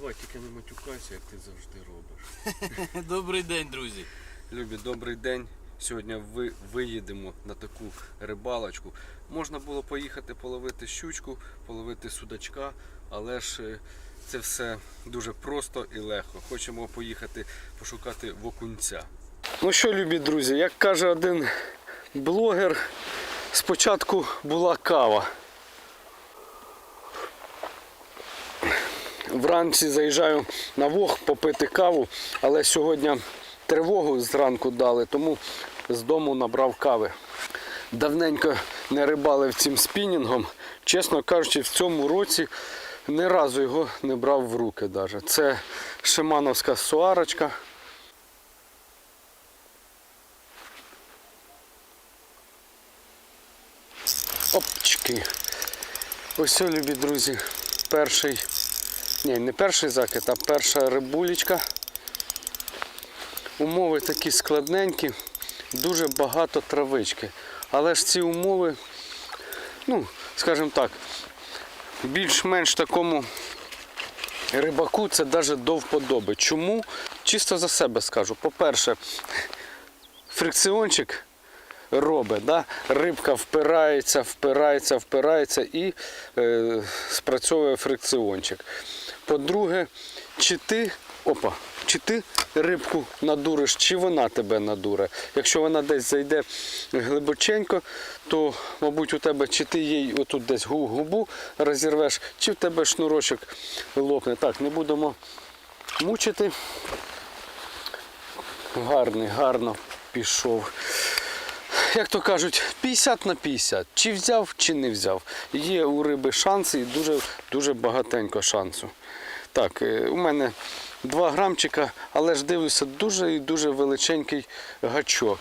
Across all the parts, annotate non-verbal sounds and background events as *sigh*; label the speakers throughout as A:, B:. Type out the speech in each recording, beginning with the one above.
A: давай тільки не матюкайся, як ти завжди робиш. *laughs*
B: Добрий день, друзі.
A: Любі, добрий день. Сьогодні ви виїдемо на таку рибалочку. Можна було поїхати половити щучку, половити судачка, але ж е, це все дуже просто і легко. Хочемо поїхати пошукати вокунця. Ну що, любі друзі, як каже один блогер, спочатку була кава. Вранці заїжджаю на вог попити каву, але сьогодні тривогу зранку дали, тому з дому набрав кави. Давненько не рибалив цим спінінгом. Чесно кажучи, в цьому році ні разу його не брав в руки. Даже. Це шимановська суарочка. Опчки. Ось, любі друзі, перший, ні, не перший закид, а перша рибулечка. Умови такі складненькі, дуже багато травички. Але ж ці умови, ну, скажімо так, більш-менш такому рибаку це навіть до вподоби. Чому? Чисто за себе скажу. По-перше, фрикціончик робить, да? рибка впирається, впирається, впирається і е, спрацьовує фрикціончик. По-друге, чи ти, опа, чи ти рибку надуриш, чи вона тебе надуре. Якщо вона десь зайде глибоченько, то, мабуть, у тебе чи ти їй отут десь губу розірвеш, чи в тебе шнурочок лопне. Так, не будемо мучити. Гарний, гарно пішов як то кажуть, 50 на 50. Чи взяв, чи не взяв. Є у риби шанси і дуже, дуже багатенько шансу. Так, е, у мене 2 грамчика, але ж дивлюся, дуже і дуже величенький гачок.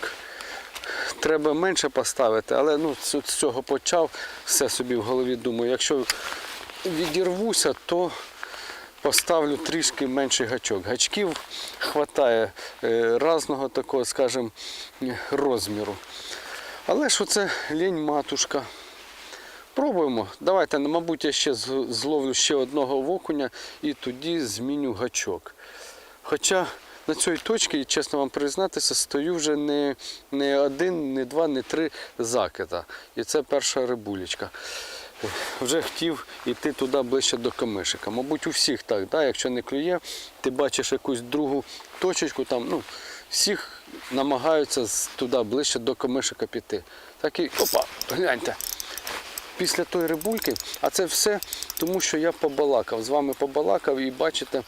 A: Треба менше поставити, але ну, з цього почав, все собі в голові думаю. Якщо відірвуся, то поставлю трішки менший гачок. Гачків вистачає різного такого, скажімо, розміру. Але ж оце лінь матушка. Пробуємо. Давайте, ну, мабуть, я ще зловлю ще одного вокуня і тоді зміню гачок. Хоча на цій точці, чесно вам признатися, стою вже не, не один, не два, не три закида. І це перша рибулечка. Вже хотів йти туди ближче до камишика. Мабуть, у всіх так, да? якщо не клює, ти бачиш якусь другу точечку, там, ну, всіх намагаються туди ближче до камишика піти. Так і опа, гляньте. Після тої рибульки, а це все тому, що я побалакав. З вами побалакав і бачите,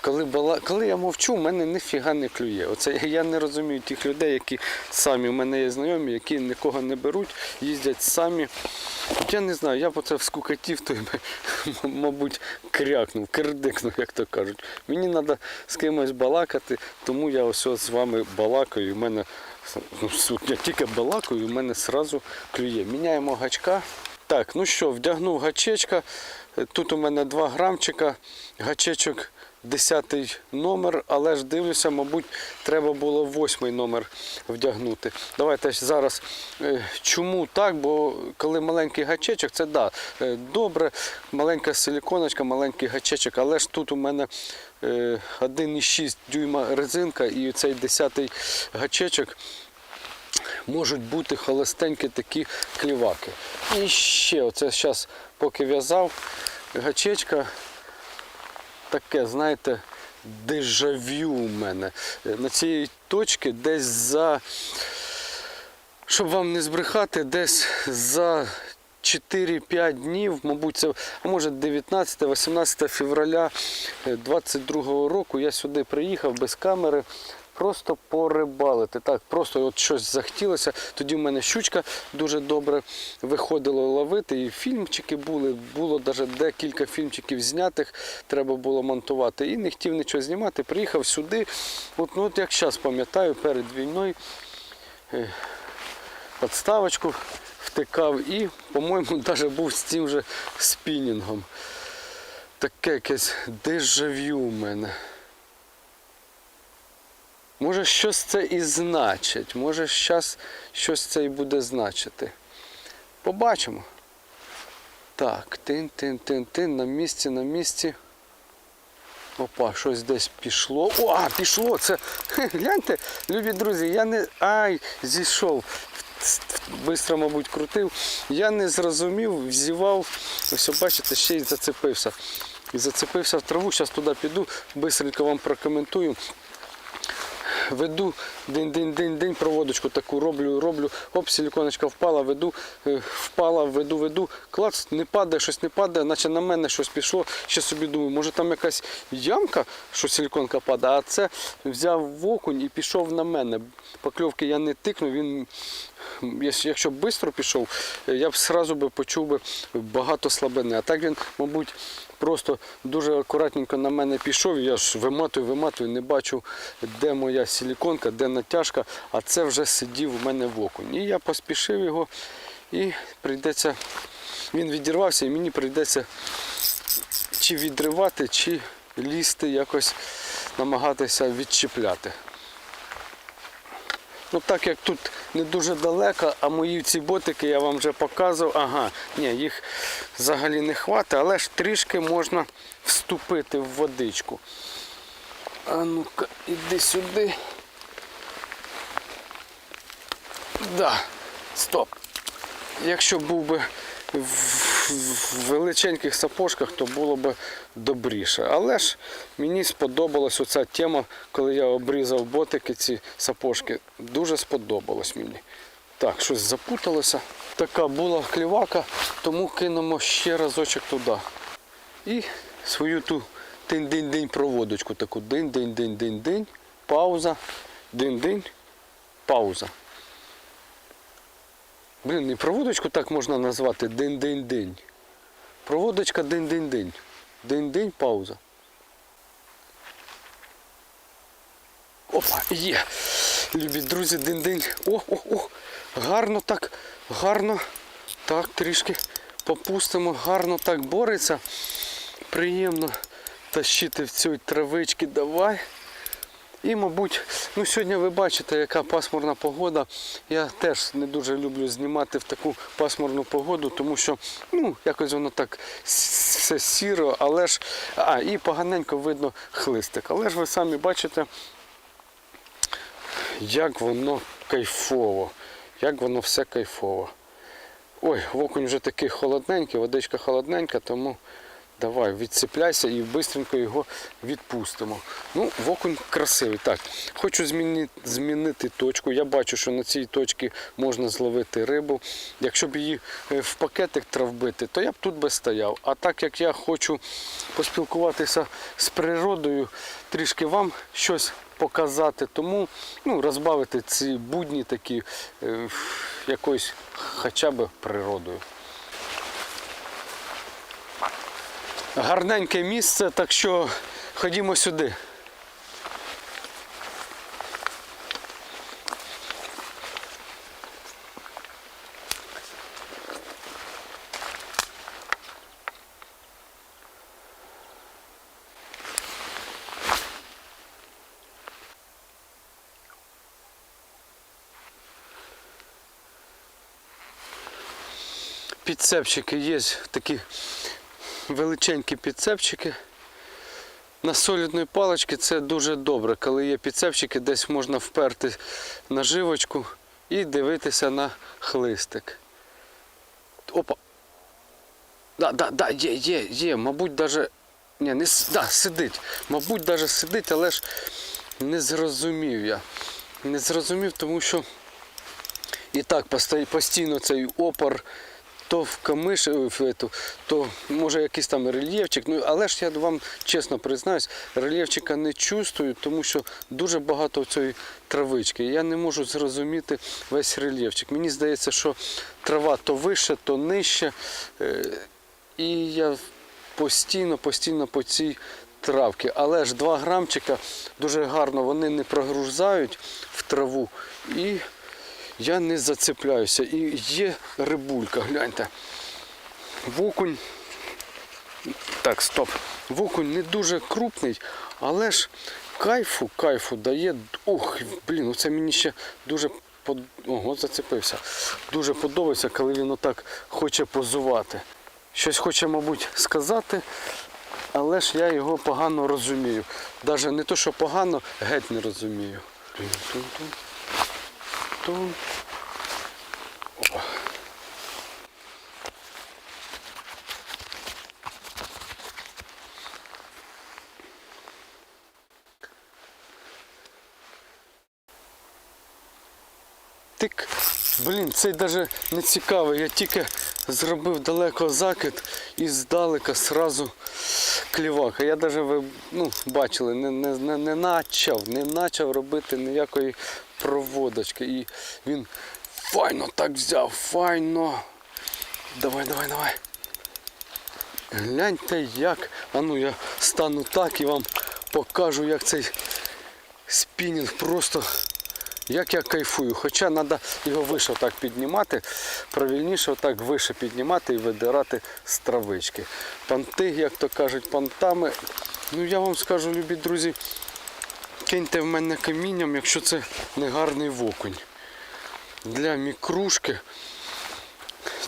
A: коли, бала... коли я мовчу, в мене ніфіга не клює. Оце я- не розумію тих людей, які самі, у мене є знайомі, які нікого не беруть, їздять самі. Я не знаю, я б це в скукатів, то мабуть, крякнув, кирдикнув, як то кажуть. Мені треба з кимось балакати, тому я ось з вами балакаю. в мене *laughs* я тільки балакаю, і в мене одразу клює. Міняємо гачка. Так, ну що, вдягнув гачечка. Тут у мене 2 грамчика, гачечок 10 номер, але ж дивлюся, мабуть, треба було 8 номер вдягнути. Давайте зараз е, чому так, бо коли маленький гачечок, це да, е, добре, маленька силіконочка, маленький гачечок, але ж тут у мене е, 1,6 дюйма резинка і цей 10 гачечок можуть бути холостенькі такі кліваки. І ще оце зараз, поки в'язав, гачечка таке, знаєте, дежавю у мене. На цій точці десь за, щоб вам не збрехати, десь за 4-5 днів, мабуть, це, може 19-18 февраля 22 року я сюди приїхав без камери. Просто порибалити. Так, просто от щось захотілося. Тоді в мене щучка дуже добре виходила ловити. І фільмчики були, було навіть декілька фільмчиків знятих, треба було монтувати. І не хотів нічого знімати. Приїхав сюди. От, ну, от як зараз пам'ятаю, перед війною е, підставочку втикав і, по-моєму, навіть був з цим же спінінгом. Таке якесь дежавю у мене. Може, щось це і значить, може, зараз щось це і буде значити. Побачимо. Так, тин-тин-тин-тин, на місці, на місці. Опа, щось десь пішло. О, а, пішло! Це гляньте, любі друзі, я не. Ай, зійшов. Бистро, мабуть, крутив. Я не зрозумів, взівав. Ось бачите, ще й зацепився. І зацепився в траву. Зараз туди піду, бистренько вам прокоментую. Веду день-день-день-день проводочку таку роблю, роблю. Оп, силіконочка впала, веду, е, впала, веду, веду. Клац, не падає, щось не падає, наче на мене щось пішло. Ще собі думаю, може там якась ямка, що силіконка падає, а це взяв в окунь і пішов на мене. Покльовки я не тикнув, він. Якщо якщо б швидко пішов, е, я б одразу почув би багато слабини. А так він, мабуть, просто дуже акуратненько на мене пішов. Я ж виматую, виматую, не бачу, де моя силіконка, де натяжка, а це вже сидів у мене в окунь. І я поспішив його і прийдеться. Він відірвався і мені прийдеться чи відривати, чи лізти, якось намагатися відчіпляти. Ну так як тут не дуже далеко, а мої ці ботики я вам вже показував. Ага, ні, їх взагалі не хватить, але ж трішки можна вступити в водичку. А ну-ка, іди сюди. Да, стоп. Якщо був би в в величеньких сапожках, то було б добріше. Але ж мені сподобалась оця тема, коли я обрізав ботики, ці сапожки. Дуже сподобалось мені. Так, щось запуталося. Така була клівака, тому кинемо ще разочок туди. І свою ту день-день-день проводочку таку. День-день-день-день-день, пауза, день-день, пауза. Блін, і проводочку так можна назвати день-день-день. Проводочка день-день-день. День-день, пауза. Опа, є. Любі друзі, день-день. О, о, о. Гарно так, гарно. Так, трішки попустимо, гарно так бореться. Приємно тащити в цій травички. Давай. І, мабуть, ну сьогодні ви бачите, яка пасмурна погода. Я теж не дуже люблю знімати в таку пасмурну погоду, тому що ну, якось воно так все сіро, але ж. А, і поганенько видно хлистик. Але ж ви самі бачите, як воно кайфово, як воно все кайфово. Ой, окунь вже такий холодненький, водичка холодненька, тому давай відцепляйся і швидко його відпустимо. Ну, окунь красивий. Так, хочу змінити, змінити точку. Я бачу, що на цій точці можна зловити рибу. Якщо б її е, в пакетик травбити, то я б тут би стояв. А так як я хочу поспілкуватися з природою, трішки вам щось показати, тому ну, розбавити ці будні такі е, якоюсь хоча б природою. Гарненьке місце, так що ходімо сюди. Підцепчики є такі величенькі підцепчики. На солідної палички це дуже добре, коли є підцепчики, десь можна вперти наживочку і дивитися на хлистик. Опа. Да, да, да, є, є, є. Мабуть, даже. Ні, не да, сидить. Мабуть, даже сидить, але ж не зрозумів я. Не зрозумів, тому що і так постійно цей опор то в камиш, то може якийсь там рельєфчик. Ну, але ж я вам чесно признаюсь, рельєфчика не чувствую, тому що дуже багато цієї травички. Я не можу зрозуміти весь рельєфчик. Мені здається, що трава то вище, то нижче. Е, І я постійно, постійно по цій травці. Але ж 2 грамчика дуже гарно вони не прогрузають в траву. І я не зацепляюся. І є рибулька, гляньте. Вокунь. Так, стоп. Вокунь не дуже крупний, але ж кайфу, кайфу дає. Ох, блін, оце мені ще дуже под... Ого, зацепився. Дуже подобається, коли він отак хоче позувати. Щось хоче, мабуть, сказати. але ж я його погано розумію. Навіть не то, що погано, геть не розумію. Тун-тун-тун. Тун. О. Тик. Блін, цей навіть не цікавий. Я тільки зробив далеко закид і здалека сразу клівак. А я навіть ви ну, бачили, не, не, не, не начав, не начав робити ніякої проводочки. І він файно так взяв, файно. Давай, давай, давай. Гляньте як. А ну я стану так і вам покажу, як цей спінінг просто як я кайфую. Хоча треба його вище так піднімати, правильніше отак вище піднімати і видирати з травички. Панти, як то кажуть, пантами. Ну я вам скажу, любі друзі, киньте в мене камінням, якщо це не гарний вокунь. Для мікрушки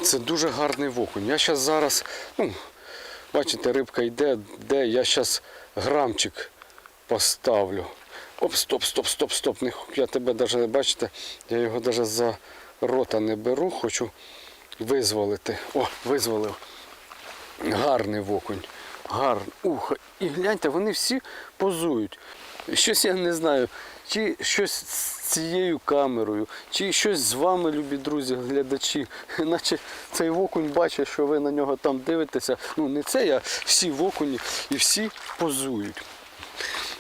A: це дуже гарний вокунь. Я зараз зараз, ну, бачите, рибка йде, де я зараз грамчик поставлю. Оп, стоп, стоп, стоп, стоп. Я тебе навіть, бачите, я його навіть за рота не беру, хочу визволити. О, визволив. Гарний вокунь. Гарний. Ух, і гляньте, вони всі позують. Щось я не знаю, чи щось з цією камерою, чи щось з вами, любі друзі, глядачі. *laughs* Наче цей вокунь бачить, що ви на нього там дивитеся. Ну не це я, всі вокуні і всі позують.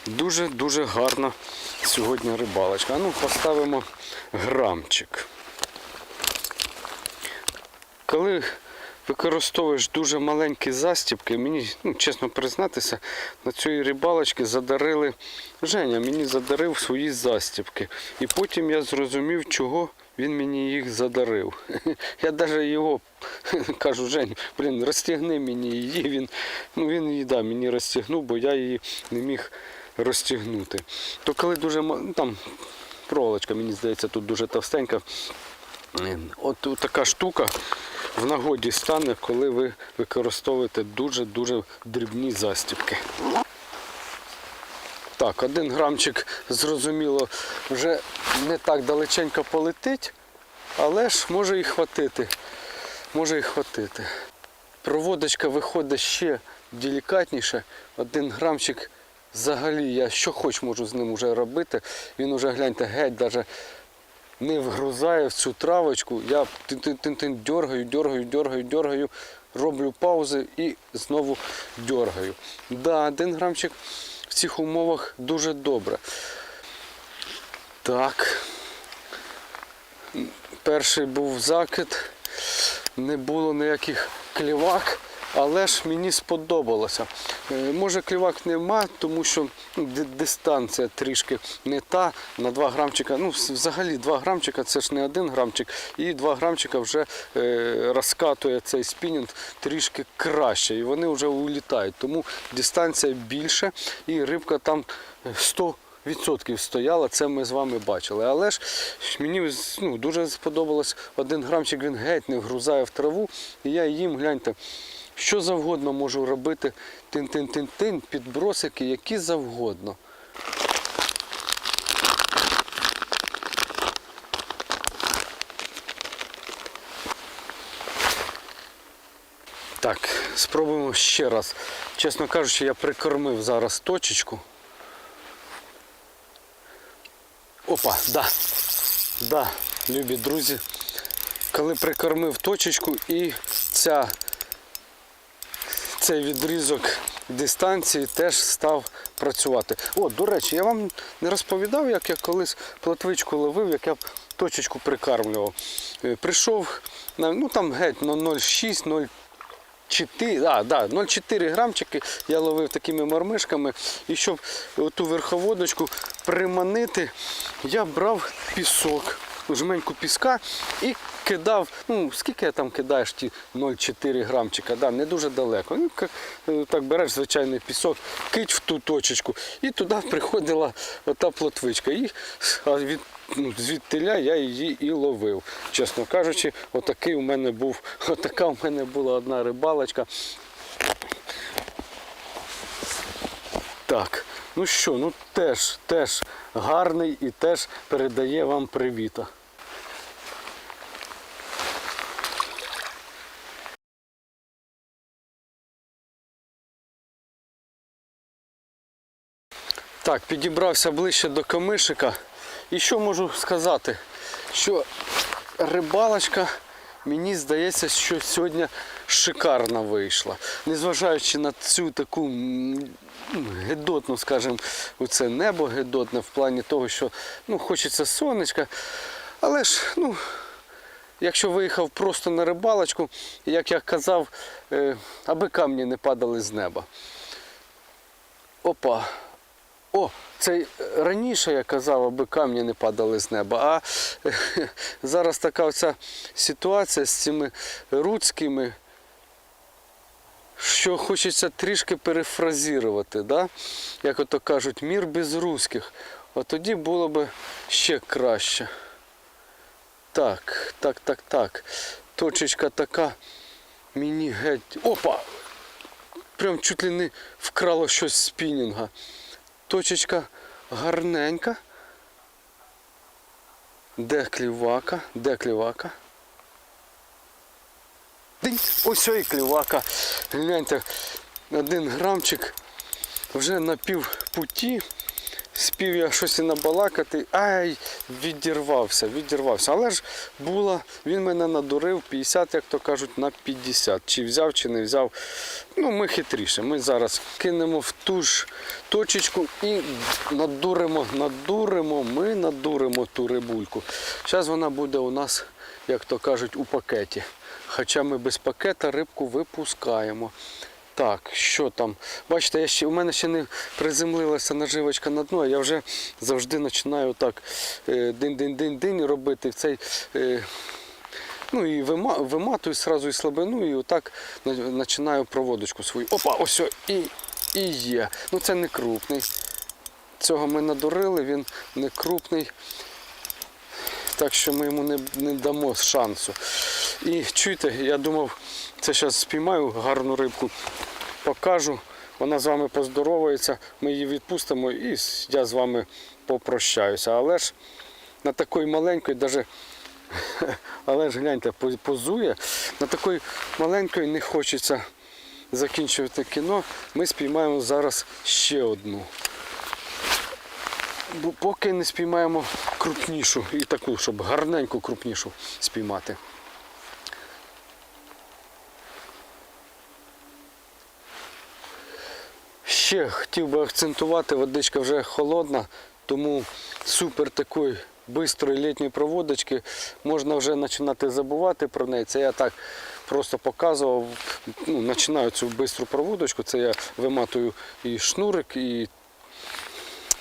A: Дуже-дуже гарна сьогодні рибалочка. Ну поставимо грамчик. Коли використовуєш дуже маленькі застібки, мені, ну, чесно признатися, на цієї рибалочки задарили. Женя мені задарив свої застібки. І потім я зрозумів, чого він мені їх задарив. *laughs* Я навіть його *laughs* кажу, Жень, блін, розтягни мені її. Він, ну, він її да, мені розтягнув, бо я її не міг розтягнути. То коли дуже ну, там проволочка, мені здається, тут дуже товстенька. Е, От така штука в нагоді стане, коли ви використовуєте дуже-дуже дрібні застібки. Так, один грамчик, зрозуміло, вже не так далеченько полетить, але ж може і хватити. Може і хватити. Проводочка виходить ще делікатніше. Один грамчик взагалі я що хоч можу з ним вже робити. Він уже, гляньте, геть даже не вгрузає в цю травочку. Я тин-тин-тин дергаю, дергаю, дергаю, дергаю, роблю паузи і знову дергаю. Да, один грамчик в цих умовах дуже добре. Так. Перший був закид, не було ніяких клівак, але ж мені сподобалося. Е, Може клівак нема, тому що ну, дистанція трішки не та. На 2 грамчика, ну взагалі 2 грамчика це ж не один грамчик, і 2 грамчика вже е, розкатує цей спінінг трішки краще. І вони вже улітають. Тому дистанція більша і рибка там е, 100 відсотків стояла, це ми з вами бачили. Але ж мені ну, дуже сподобалось один грамчик, він геть не вгрузає в траву, і я їм, гляньте, що завгодно можу робити, тин-тин-тин-тин, підбросики, які завгодно. Так, спробуємо ще раз. Чесно кажучи, я прикормив зараз точечку. Опа, да. Да, любі друзі. Коли прикормив точечку і ця, цей відрізок дистанції теж став працювати. О, до речі, я вам не розповідав, як я колись плотвичку ловив, як я точечку прикармлював. Е, Прийшов ну там геть на 0,6, 0. 4, да, да, 0,4 грамчики я ловив такими мормишками. І щоб ту верховодочку приманити, я брав пісок, жменьку піска і кидав. Ну, скільки я там кидаєш ті 0,4 грамчика, да, не дуже далеко. Ну, е, так береш звичайний пісок, кить в ту точечку, і туди приходила ота плотвичка. І від ну, звідтиля я її і ловив. Чесно кажучи, отакий у мене був, *laughs* отака у мене була одна рибалочка. Так, ну що, ну теж, теж гарний і теж передає вам привіта. Так, підібрався ближче до камишика. І що можу сказати? Що рибалочка, мені здається, що сьогодні шикарна вийшла. Незважаючи на цю таку гедотну, скажімо, оце небо гедотне в плані того, що ну, хочеться сонечка. Але ж, ну, якщо виїхав просто на рибалочку, як я казав, е, аби камні не падали з неба. Опа. О, це раніше я казав, аби камні не падали з неба. А е, *laughs* зараз така оця ситуація з цими руцькими, що хочеться трішки перефразірувати, да? як ото кажуть, мір без руських. От тоді було б ще краще. Так, так, так, так. Точечка така. Мені геть. Опа! Прям чуть ли не вкрало щось з спінінга. Точечка гарненька. Де клівака? Де клівака? Ось і клівака. Гляньте, один грамчик вже на півпуті. Спів я щось і набалакати, ай, відірвався, відірвався. Але ж було, він мене надурив 50, як то кажуть, на 50. Чи взяв, чи не взяв. Ну, ми хитріше. Ми зараз кинемо в ту ж точечку і надуримо, надуримо, ми надуримо ту рибульку. Зараз вона буде у нас, як то кажуть, у пакеті. Хоча ми без пакета рибку випускаємо. Так, що там? Бачите, я ще, у мене ще не приземлилася наживочка на дно, а я вже завжди починаю так е, дин-дин-дин-дин робити цей. е, Ну і вима, виматую сразу і слабину, і отак на- починаю проводочку свою. Опа, ось і, і є. Ну це не крупний. Цього ми надурили, він не крупний. Так що ми йому не, не дамо шансу. І чуєте, я думав, це зараз спіймаю гарну рибку, покажу. Вона з вами поздоровається, ми її відпустимо і я з вами попрощаюся. Але ж на такої маленької, даже, *laughs* але ж гляньте, позує, на такої маленької не хочеться закінчувати кіно. Ми спіймаємо зараз ще одну. Бо поки не спіймаємо крупнішу і таку, щоб гарненьку крупнішу спіймати. Ще хотів би акцентувати, водичка вже холодна, тому супер такої бистрої літньої проводочки можна вже починати забувати про неї. Це я так просто показував. Ну, починаю цю бистру проводочку, це я виматую і шнурик, і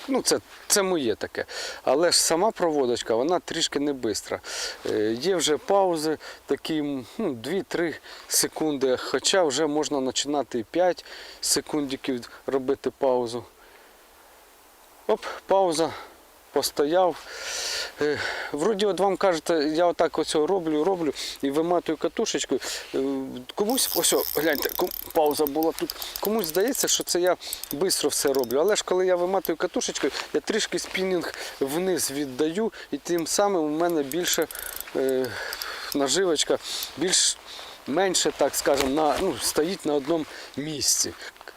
A: Ну, це, це моє таке. Але ж сама проводочка, вона трішки не бистра. Е, Є вже паузи, такі ну, 2-3 секунди, хоча вже можна починати і 5 секундиків робити паузу. Оп, пауза, постояв. Е, Вроді от вам кажете, я отак ось роблю, роблю і виматую катушечкою. Е, Комусь, ось, гляньте, пауза була тут. Комусь здається, що це я швидко все роблю. Але ж коли я виматую катушечкою, я трішки спінінг вниз віддаю, і тим самим у мене більше е, наживочка, більш менше, так скажемо, на, ну, стоїть на одному місці.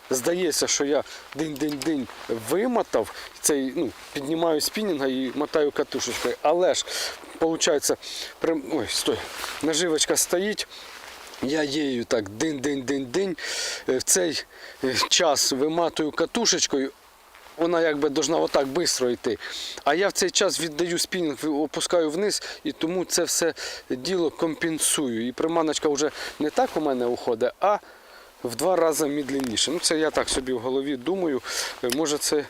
A: Здається, що я день-день-день вимотав, цей, ну, піднімаю спінінга і мотаю катушечкою. Але ж, виходить, прям, ой, стой, наживочка стоїть. Я її так дин-дин-дин-дин. Е, В цей е, час виматую катушечкою, вона якби должна отак швидко йти. А я в цей час віддаю спінінг, опускаю вниз, і тому це все діло компенсую. І приманочка вже не так у мене уходить, а в два рази медленніше. Ну це я так собі в голові думаю. Е, Може це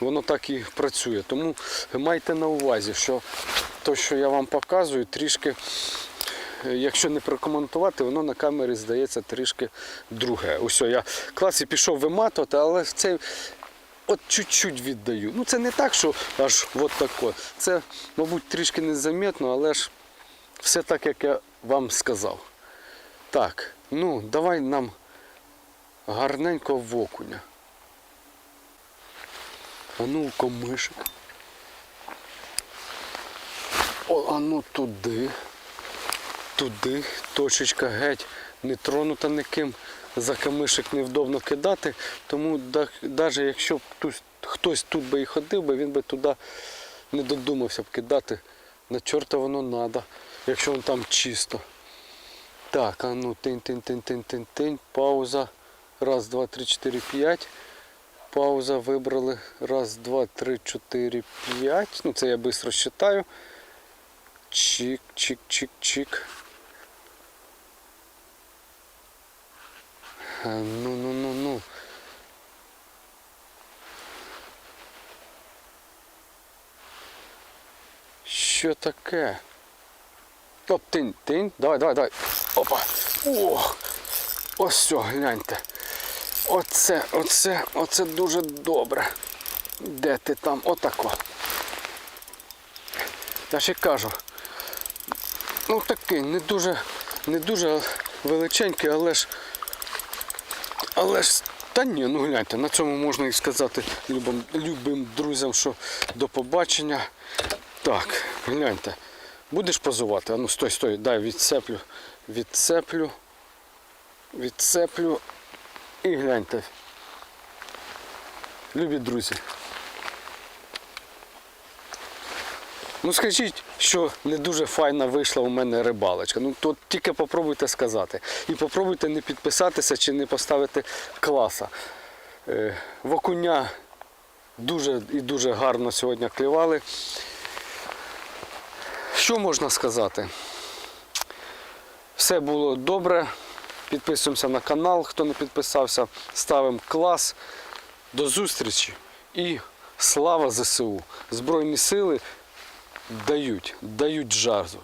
A: воно так і працює. Тому майте на увазі, що те, що я вам показую, трішки. е, Якщо не прокоментувати, воно на камері здається трішки друге. Ось я в класі пішов виматувати, але в цей от чуть-чуть віддаю. Ну це не так, що аж от тако. Це, мабуть, трішки незаметно, але ж все так, як я вам сказав. Так, ну давай нам гарненько в окуня. А ну, комишик. О, а ну туди. Туди. Точечка геть не тронута ніким. За камишик невдобно кидати. Тому навіть якщо б тут, хтось тут би і ходив би, він би туди не додумався б кидати. На чорта воно треба, якщо воно там чисто. Так, а ну тинь, тинь, тинь, тинь, тинь, тинь, пауза. Раз, два, три, чотири, п'ять. Пауза вибрали. Раз, два, три, чотири, п'ять. Ну це я швидко считаю. Чик, чик, чик, чик. Ну, ну, ну, ну. Що таке? Оп, тинь, тинь. Давай, давай, давай. Опа. О! Ось все, гляньте. Оце, оце, оце дуже добре. Де ти там? Отако. Я ще кажу. Ну такий, не дуже, не дуже величенький, але ж. Але ж. Та ні, ну гляньте, на цьому можна і сказати любим, любим друзям, що до побачення. Так, гляньте. Будеш позувати? А ну стой, стой, дай відцеплю. Відцеплю. Відцеплю. І гляньте. Любі друзі. Ну скажіть, що не дуже файна вийшла у мене рибалочка. Ну то тільки попробуйте сказати. І попробуйте не підписатися чи не поставити класа. Е, в дуже і дуже гарно сьогодні клювали. Що можна сказати? Все було добре. Підписуємося на канал, хто не підписався, ставимо клас. До зустрічі і слава ЗСУ! Збройні сили дають, дають жару.